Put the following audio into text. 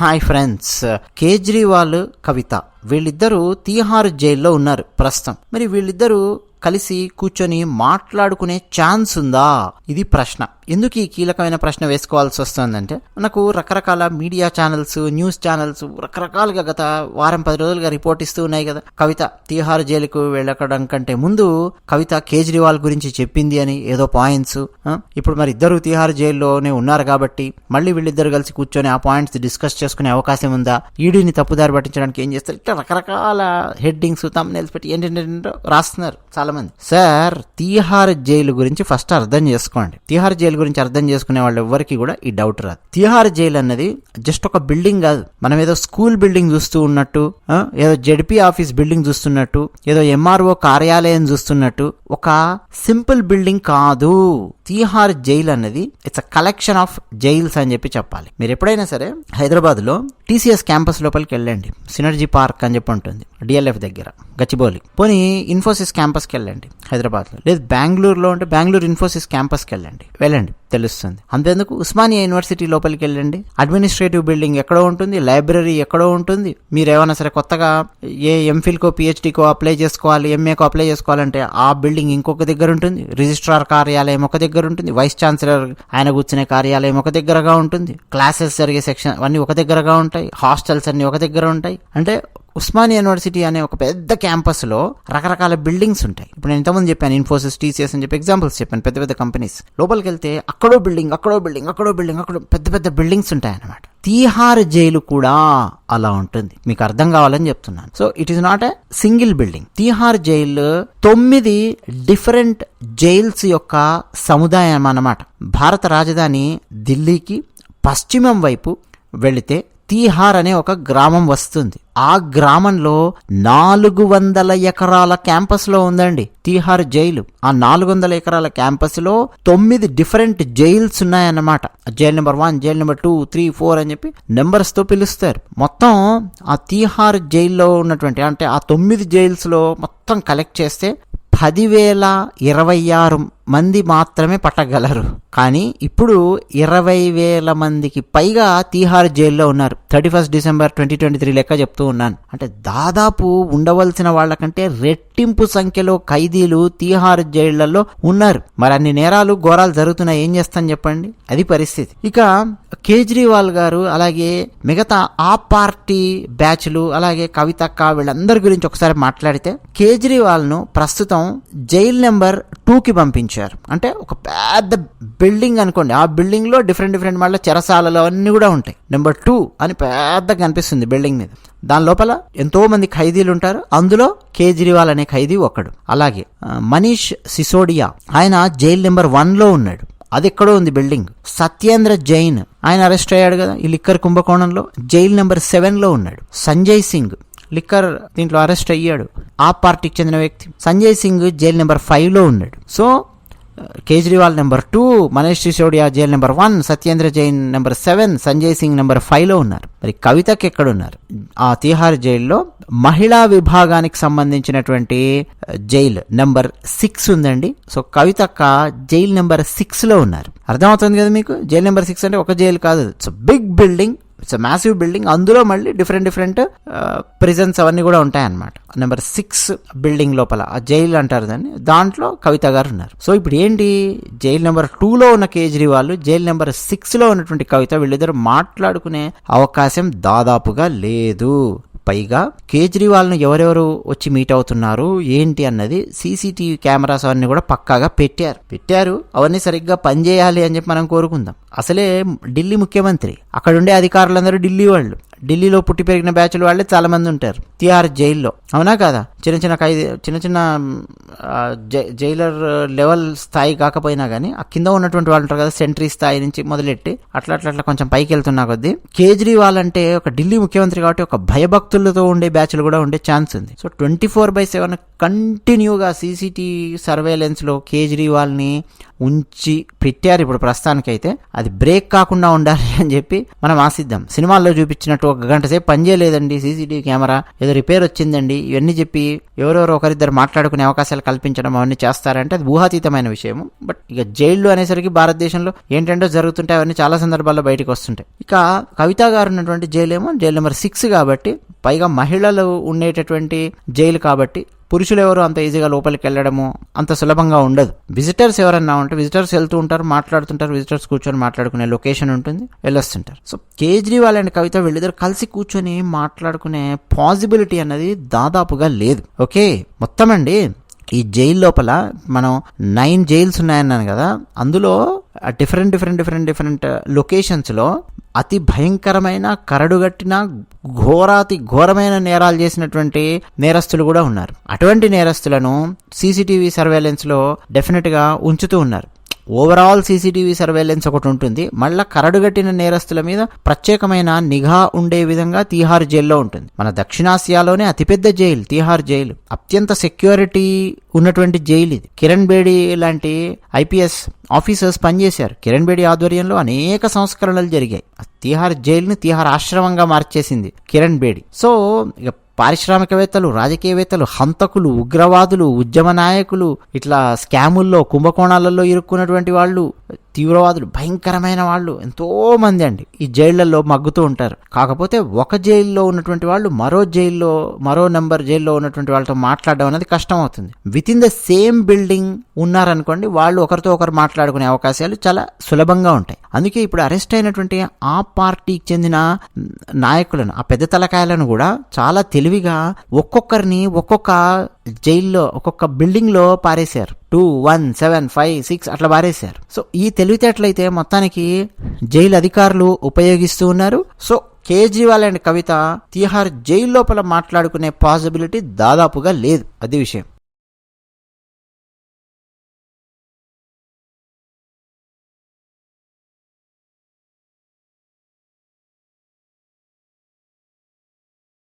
Hi friends. Kejriwal కవిత. వీళ్ళిద్దరూ తీహార్ జైల్లో ఉన్నారు ప్రస్తుతం. మరి వీళ్ళిద్దరూ కలిసి కూర్చొని మాట్లాడుకునే ఛాన్స్ ఉందా? ఇది ప్రశ్న. ఎందుకు ఈ కీలకమైన ప్రశ్న వేసుకోవాల్సి వస్తుందంటే మనకు రకరకాల మీడియా ఛానల్స్ న్యూస్ ఛానల్స్ రకరకాలుగా గత వారం పది రోజులుగా రిపోర్ట్ ఇస్తూ ఉన్నాయి కదా. కవిత తీహార్ జైలుకు వెళ్ళకడం కంటే ముందు కవిత కేజ్రీవాల్ గురించి చెప్పింది అని ఏదో పాయింట్స్. ఇప్పుడు మరి ఇద్దరు తీహార్ జైల్లోనే ఉన్నారు కాబట్టి మళ్ళీ వీళ్ళిద్దరు కలిసి కూర్చొని ఆ పాయింట్స్ డిస్కస్ చేసుకునే అవకాశం ఉందా? ఈడీని తప్పుదారి పట్టించడానికి ఏం చేస్తారు? ఇట్లా రకరకాల హెడ్డింగ్స్ తమ్నేల్స్ పెట్టి ఏంటంటే రాస్తున్నారు. చాలా మంది సార్ తీహార్ జైలు గురించి ఫస్ట్ అర్థం చేసుకోండి. తీహార్ జైలు గురించి అర్థం చేసుకునే వాళ్ళు ఎవరికి కూడా ఈ డౌట్ రాదు. తీహార్ జైలు అన్నది జస్ట్ ఒక బిల్డింగ్ కాదు. మనం ఏదో స్కూల్ బిల్డింగ్ చూస్తూ ఉన్నట్టు ఏదో జడ్పీ ఆఫీస్ బిల్డింగ్ చూస్తున్నట్టు ఏదో ఎంఆర్ఓ కార్యాలయం చూస్తున్నట్టు ఒక సింపుల్ బిల్డింగ్ కాదు. తీహార్ జైల్ అన్నది it's a collection of jails అని చెప్పి చెప్పాలి. మీరు ఎప్పుడైనా సరే హైదరాబాద్లో టీసీఎస్ క్యాంపస్ లోపలికి వెళ్ళండి. సినర్జీ పార్క్ అని చెప్పి ఉంటుంది. డిఎల్ఎఫ్ దగ్గర. గచ్చిబౌలి. పోనీ ఇన్ఫోసిస్ క్యాంపస్కి వెళ్ళండి. హైదరాబాద్లో. లేదు బెంగళూరులో ఉంటే బెంగళూరు ఇన్ఫోసిస్ క్యాంపస్కి వెళ్ళండి. వెళ్ళండి. తెలుస్తుంది. అంతేందుకు? ఉస్మానియా యూనివర్సిటీ లోపలికి వెళ్ళండి. అడ్మినిస్ట్రేటివ్ బిల్డింగ్ ఎక్కడో ఉంటుంది. లైబ్రరీ ఎక్కడో ఉంటుంది. మీరు ఏమైనా సరే కొత్తగా ఏ ఎంఫిల్కో పిహెచ్డీకో అప్లై చేసుకోవాలి ఎంఏకో అప్లై చేసుకోవాలంటే ఆ బిల్డింగ్ ఇంకొక దగ్గర ఉంటుంది. రిజిస్ట్రార్ కార్యాలయం ఒక దగ్గర ఉంటుంది. వైస్ ఛాన్సలర్ ఆయన కూర్చునే కార్యాలయం ఒక దగ్గరగా ఉంటుంది. క్లాసెస్ జరిగే సెక్షన్ అన్నీ ఒక దగ్గరగా ఉంటాయి. హాస్టల్స్ అన్ని ఒక దగ్గర ఉంటాయి. అంటే ఉస్మాని యూనివర్సిటీ అనే ఒక పెద్ద క్యాంపస్లో రకరకాల బిల్డింగ్స్ ఉంటాయి. ఇప్పుడు నేను ఇంతకుముందు చెప్పాను ఇన్ఫోసిస్ టీసీఎస్ అని చెప్పి ఎగ్జాంపుల్స్ చెప్పాను. పెద్ద పెద్ద కంపెనీస్. లోపలికి వెళ్తే అక్కడో బిల్డింగ్ అక్కడో బిల్డింగ్ అక్కడో బిల్డింగ్ అక్కడో పెద్ద పెద్ద బిల్డింగ్స్ ఉంటాయి అన్నమాట తీహార్ జైలు కూడా అలా ఉంటుంది. మీకు అర్థం కావాలని చెప్తున్నాను. So it is not a single building Tihar jail తొమ్మిది డిఫరెంట్ జైల్స్ యొక్క సముదాయం అన్నమాట. భారత రాజధాని ఢిల్లీకి పశ్చిమం వైపు వెళితే తీహార్ అనే ఒక గ్రామం వస్తుంది. ఆ గ్రామంలో నాలుగు వందల ఎకరాల క్యాంపస్లో ఉందండి తీహార్ జైలు. ఆ నాలుగు వందల ఎకరాల క్యాంపస్లో తొమ్మిది డిఫరెంట్ జైల్స్ ఉన్నాయన్నమాట. Jail number one jail number two three four అని చెప్పి నెంబర్స్తో పిలుస్తారు. మొత్తం ఆ తీహార్ జైల్లో ఉన్నటువంటి అంటే ఆ తొమ్మిది జైల్స్లో మొత్తం కలెక్ట్ చేస్తే పదివేల ఇరవై ఆరు మంది మాత్రమే పట్టగలరు. కానీ ఇప్పుడు ఇరవై వేల మందికి పైగా తీహార్ జైల్లో ఉన్నారు. Thirty first December twenty twenty three లెక్క చెప్తూ ఉన్నాను. అంటే దాదాపు ఉండవలసిన వాళ్ళకంటే రెట్టింపు సంఖ్యలో ఖైదీలు తీహార్ జైళ్ళలో ఉన్నారు. మరి అన్ని నేరాలు ఘోరాలు జరుగుతున్నాయి. ఏం చేస్తాను చెప్పండి? అది పరిస్థితి. ఇక కేజ్రీవాల్ గారు అలాగే మిగతా ఆ పార్టీ బ్యాచ్లు అలాగే కవితక్క వీళ్ళందరి గురించి ఒకసారి మాట్లాడితే కేజ్రీవాల్ను ప్రస్తుతం జైలు నెంబర్ టూకి పంపించారు. నిర్మించారు. అంటే ఒక పెద్ద బిల్డింగ్ అనుకోండి. ఆ బిల్డింగ్లో డిఫరెంట్ డిఫరెంట్ మళ్ళీ చెరసాలలో అన్నీ కూడా ఉంటాయి. నెంబర్ టూ అని పెద్దగా కనిపిస్తుంది బిల్డింగ్ మీద. దాని లోపల ఎంతో మంది ఖైదీలు ఉంటారు. అందులో కేజ్రీవాల్ అనే ఖైదీ ఒకడు అలాగే మనీష్ సిసోడియా. ఆయన జైలు నెంబర్ వన్లో ఉన్నాడు. అది ఎక్కడో ఉంది బిల్డింగ్. సత్యేంద్ర జైన్ ఆయన అరెస్ట్ అయ్యాడు కదా ఈ లిక్కర్ కుంభకోణంలో. జైల్ నెంబర్ సెవెన్లో ఉన్నాడు. సంజయ్ సింగ్ లిక్కర్ దీంట్లో అరెస్ట్ అయ్యాడు. ఆ పార్టీకి చెందిన వ్యక్తి. సంజయ్ సింగ్ జైలు నెంబర్ ఫైవ్లో ఉన్నాడు. So Kejriwal number two Manish Sisodia jail number one Satyendra Jain number seven Sanjay Singh number ఫైవ్లో ఉన్నారు. మరి కవితకి ఎక్కడున్నారు? ఆ తీహార్ జైల్లో మహిళా విభాగానికి సంబంధించినటువంటి జైల్ నెంబర్ సిక్స్ ఉందండి. సో కవితక్క జైల్ నెంబర్ సిక్స్లో ఉన్నారు. అర్థమవుతుంది కదా మీకు? జైల్ నెంబర్ సిక్స్ అంటే ఒక జైలు కాదు. It's big building it's massive building అందులో మళ్ళీ డిఫరెంట్ డిఫరెంట్ ప్రిజన్స్ అవన్నీ కూడా ఉంటాయన్నమాట. నెంబర్ సిక్స్ బిల్డింగ్ లోపల ఆ జైలు అంటారు దాన్ని. దాంట్లో కవిత గారు ఉన్నారు. సో ఇప్పుడు ఏంటి? జైలు నెంబర్ టూలో ఉన్న కేజ్రీవాల్ జైలు నెంబర్ సిక్స్లో ఉన్నటువంటి కవిత వీళ్ళిద్దరు మాట్లాడుకునే అవకాశం దాదాపుగా లేదు. పైగా కేజ్రీవాల్ను ఎవరెవరు వచ్చి మీట్ అవుతున్నారు ఏంటి అన్నది సీసీటీవీ కెమెరాస్ అవన్నీ కూడా పక్కాగా పెట్టారు. పెట్టారు అవన్నీ సరిగ్గా పనిచేయాలి అని చెప్పి మనం కోరుకుందాం. అసలే ఢిల్లీ ముఖ్యమంత్రి అక్కడుండే అధికారులందరూ ఢిల్లీ వాళ్ళు. ఢిల్లీలో పుట్టి పెరిగిన బ్యాచ్లు వాళ్ళే చాలా మంది ఉంటారు. తిహార్ జైల్లో. అవునా కదా? చిన్న చిన్న ఖైదీ చిన్న చిన్న జైలర్ లెవెల్ స్థాయి కాకపోయినా కానీ ఆ కింద ఉన్నటువంటి వాళ్ళు ఉంటారు కదా సెంట్రీ స్థాయి నుంచి మొదలెట్టి అట్లా అట్లా అట్లా కొంచెం పైకి వెళ్తున్నా కొద్దీ కేజ్రీవాల్ అంటే ఒక ఢిల్లీ ముఖ్యమంత్రి కాబట్టి ఒక భయభక్తులతో ఉండే బ్యాచ్లు కూడా ఉండే ఛాన్స్ ఉంది. So twenty four by seven కంటిన్యూగా సీసీటీవీ సర్వేలెన్స్లో కేజ్రీవాల్ని ఉంచి పెట్టారు ఇప్పుడు ప్రస్తుతానికైతే. అది బ్రేక్ కాకుండా ఉండాలి అని చెప్పి మనం ఆశిద్దాం. సినిమాల్లో చూపించినట్టు ఒక గంట సేపు పనిచేయలేదండి సీసీటీవీ కెమెరా. ఏదో రిపేర్ వచ్చిందండి. ఇవన్నీ చెప్పి ఎవరెవరో ఒకరిద్దరు మాట్లాడుకునే అవకాశాలు కల్పించడం అవన్నీ చేస్తారంటే అది ఊహాతీతమైన విషయము. బట్ ఇక జైళ్ళు అనేసరికి భారతదేశంలో ఏంటంటే జరుగుతుంటాయి అవన్నీ చాలా సందర్భాల్లో బయటకు వస్తుంటాయి. ఇక కవిత గారు ఉన్నటువంటి జైలు ఏమో జైలు నెంబర్ సిక్స్ కాబట్టి పైగా మహిళలు ఉండేటటువంటి జైలు కాబట్టి పురుషులు ఎవరు అంత ఈజీగా లోపలికి వెళ్ళడము అంత సులభంగా ఉండదు. విజిటర్స్ ఎవరన్నా ఉంటే విజిటర్స్ వెళ్తూ ఉంటారు మాట్లాడుతుంటారు విజిటర్స్ కూర్చొని మాట్లాడుకునే లొకేషన్ ఉంటుంది వెళ్ళొస్తుంటారు. సో కేజ్రీవాల్ అండ్ కవిత వీళ్ళిద్దరు కలిసి కూర్చొని మాట్లాడుకునే పాసిబిలిటీ అన్నది దాదాపుగా లేదు. ఓకే మొత్తం అండి. ఈ జైలు లోపల మనం నైన్ జైల్స్ ఉన్నాయన్నాను కదా అందులో డిఫరెంట్ డిఫరెంట్ డిఫరెంట్ డిఫరెంట్ లొకేషన్స్లో అతి భయంకరమైన కరడుగట్టిన ఘోరాతి ఘోరమైన నేరాలు చేసినటువంటి నేరస్తులు కూడా ఉన్నారు. అటువంటి నేరస్తులను సీసీటీవీ సర్వేలెన్స్లో డెఫినెట్గా ఉంచుతూ ఉన్నారు. ఓవరాల్ సీసీటీవీ సర్వేలెన్స్ ఒకటి ఉంటుంది. మళ్ళా కరడుగట్టిన నేరస్తుల మీద ప్రత్యేకమైన నిఘా ఉండే విధంగా తీహార్ జైల్లో ఉంటుంది. మన దక్షిణాసియాలోనే అతిపెద్ద జైలు తీహార్ జైలు. అత్యంత సెక్యూరిటీ ఉన్నటువంటి జైలు ఇది. కిరణ్ బేడి లాంటి ఐపీఎస్ ఆఫీసర్స్ పనిచేశారు. కిరణ్ బేడి ఆధ్వర్యంలో అనేక సంస్కరణలు జరిగాయి. తీహార్ జైలుని తీహార్ ఆశ్రమంగా మార్చేసింది కిరణ్ బేడి. సో ఇక పారిశ్రామికవేత్తలు రాజకీయవేత్తలు హంతకులు ఉగ్రవాదులు ఉద్యమ నాయకులు ఇట్లా స్కాముల్లో కుంభకోణాలలో ఇరుక్కున్నటువంటి వాళ్ళు తీవ్రవాదులు భయంకరమైన వాళ్ళు ఎంతోమంది అండి. ఈ జైళ్ళలో మగ్గుతూ ఉంటారు. కాకపోతే ఒక జైల్లో ఉన్నటువంటి వాళ్ళు మరో జైల్లో మరో నెంబర్ జైల్లో ఉన్నటువంటి వాళ్ళతో మాట్లాడడం అనేది కష్టం అవుతుంది with in the same building ఉన్నారనుకోండి వాళ్ళు ఒకరితో ఒకరు మాట్లాడుకునే అవకాశాలు చాలా సులభంగా ఉంటాయి. అందుకే ఇప్పుడు అరెస్ట్ అయినటువంటి ఆ పార్టీకి చెందిన నాయకులను ఆ పెద్ద తలకాయలను కూడా చాలా తెలివిగా ఒక్కొక్కరిని ఒక్కొక్క జైల్లో ఒక్కొక్క బిల్డింగ్లో పారేశారు. Two one seven five six అట్లా పారేశారు. సో ఈ తెలివితేటలైతే మొత్తానికి జైలు అధికారులు ఉపయోగిస్తూ ఉన్నారు. So Kejriwal and Kavitha Tihar jail లోపల మాట్లాడుకునే పాసిబిలిటీ దాదాపుగా లేదు. అది విషయం.